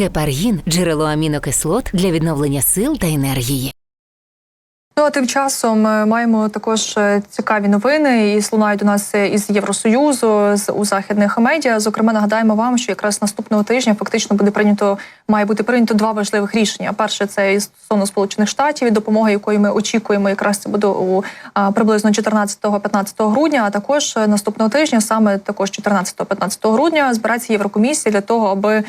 Гепаргін джерело амінокислот для відновлення сил та енергії. Ну а тим часом е, маємо також е, цікаві новини і слунають до нас е, із Євросоюзу з у західних медіа. Зокрема, нагадаємо вам, що якраз наступного тижня фактично буде прийнято має бути прийнято два важливих рішення. Перше це і стосовно сполучених штатів і допомоги, якої ми очікуємо, якраз це буде у а, приблизно 14-15 грудня. А також наступного тижня, саме також 14-15 грудня, збирається Єврокомісія для того, аби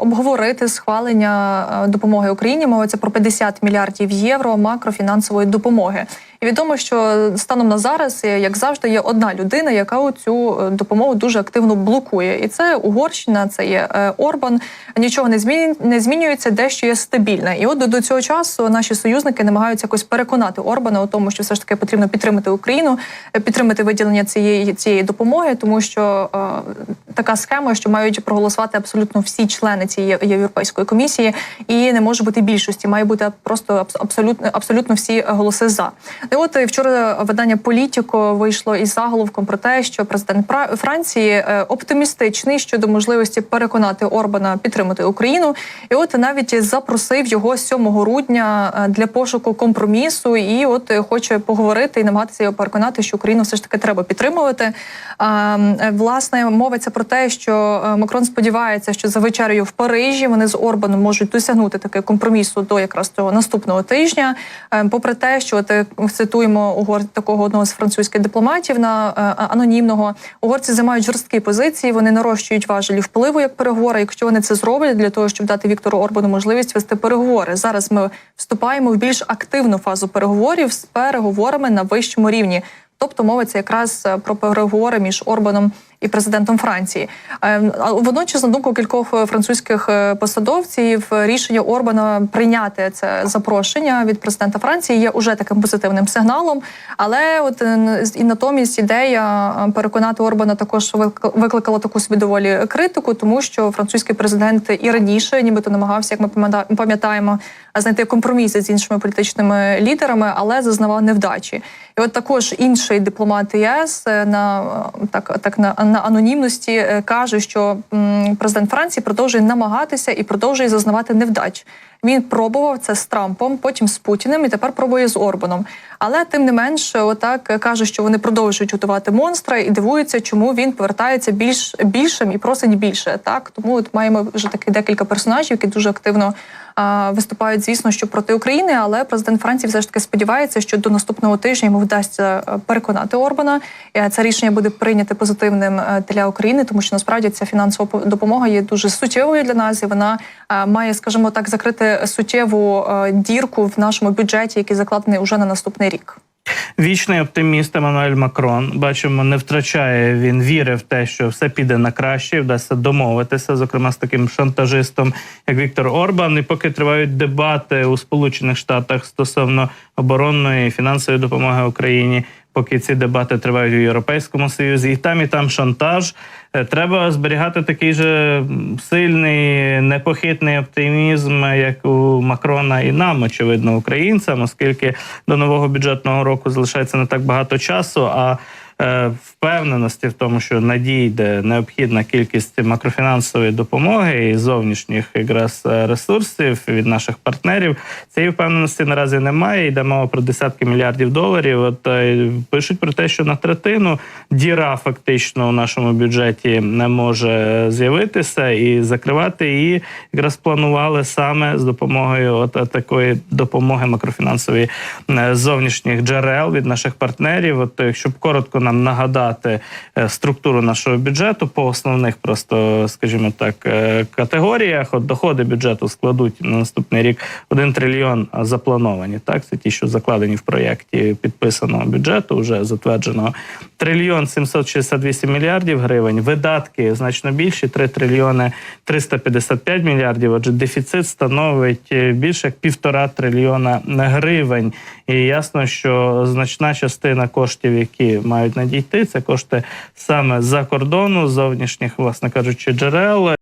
обговорити схвалення е, допомоги Україні. Мовиться про 50 мільярдів євро макрофінансової допомоги. І відомо, що станом на зараз, е, як завжди, є одна людина, яка цю е, допомогу дуже активно блокує. І це Угорщина, це є е, Орбан. Нічого не змін не змінюється, дещо є стабільне. І от до, цього часу наші союзники намагаються якось переконати Орбана у тому, що все ж таки потрібно підтримати Україну, е, підтримати виділення цієї цієї допомоги, тому що е, така схема, що мають проголосувати абсолютно всі члени цієї європейської комісії, і не може бути більшості. Має бути просто абсолютно абсолютно всі голоси за. І от е, вчора видання Політіко вийшло із заголовком про те, що президент Франції е, оптимістичний щодо можливості переконати Орбана підтримати Україну. І от навіть запросив його 7 грудня е, для пошуку компромісу, і от хоче поговорити і намагатися його переконати, що Україну все ж таки треба підтримувати. Власне, мовиться про те, що е, Макрон сподівається, що за вечерею в Парижі вони з Орбаном можуть досягнути таки компромісу до якраз цього наступного тижня. Е, Попри те, що от, е, цитуємо угор такого одного з французьких дипломатів на анонімного, угорці займають жорсткі позиції. Вони нарощують важелі впливу як переговори. Якщо вони це зроблять для того, щоб дати Віктору Орбану можливість вести переговори. Зараз ми вступаємо в більш активну фазу переговорів з переговорами на вищому рівні. Тобто мовиться якраз про переговори між Орбаном і президентом Франції. Е, водночас, на думку кількох е, французьких е, посадовців, рішення Орбана прийняти це запрошення від президента Франції є уже таким позитивним сигналом. Але от е, і натомість ідея переконати Орбана також вик- викликала таку собі доволі критику, тому що французький президент і раніше, нібито намагався, як ми пам'ята- пам'ятаємо, знайти компроміси з іншими політичними лідерами, але зазнавав невдачі. І от також інший дипломат ЄС на так, так на, на анонімності е, каже, що президент Франції продовжує намагатися і продовжує зазнавати невдач. Він пробував це з Трампом, потім з Путіним і тепер пробує з Орбаном. Але тим не менш, отак каже, що вони продовжують готувати монстра і дивуються, чому він повертається більш більшим і просить більше. Так тому от маємо вже таки декілька персонажів, які дуже активно а, виступають, звісно, що проти України. Але президент Франції все ж таки сподівається, що до наступного тижня йому вдасться е, переконати Орбана. І Це рішення буде прийняте позитивним е, для України, тому що насправді ця фінансова по- допомога є дуже суттєвою для нас, і вона е, має, скажімо так, закрити суттєву е, дірку в нашому бюджеті, який закладений уже на наступний рік. Вічний оптиміст Еммануель Макрон. Бачимо, не втрачає він віри в те, що все піде на краще, вдасться домовитися, зокрема з таким шантажистом, як Віктор Орбан. І поки тривають дебати у Сполучених Штатах стосовно оборонної і фінансової допомоги Україні. Поки ці дебати тривають у Європейському Союзі, і там, і там шантаж. Е, Треба зберігати такий же сильний, непохитний оптимізм, як у Макрона і нам, очевидно, українцям, оскільки до нового бюджетного року залишається не так багато часу. А впевненості в тому, що надійде необхідна кількість макрофінансової допомоги і зовнішніх якраз е, ресурсів від наших партнерів. Цієї впевненості наразі немає. Йде мова про десятки мільярдів доларів. От е, пишуть про те, що на третину діра фактично у нашому бюджеті не може з'явитися, і закривати її якраз планували саме з допомогою от е, такої допомоги макрофінансової е, зовнішніх джерел від наших партнерів. От е, щоб коротко нам нагадати е, структуру нашого бюджету по основних, просто скажімо так, е, категоріях. От доходи бюджету складуть на наступний рік 1 трильйон заплановані. Так, це ті, що закладені в проєкті підписаного бюджету, вже затвердженого. Трильйон 768 мільярдів гривень. Видатки значно більші 3 трильйони 355 мільярдів. Отже, дефіцит становить е, більше як півтора трильйона гривень. І ясно, що значна частина коштів, які мають надійти, це кошти саме з-за кордону, зовнішніх, власне кажучи, джерел.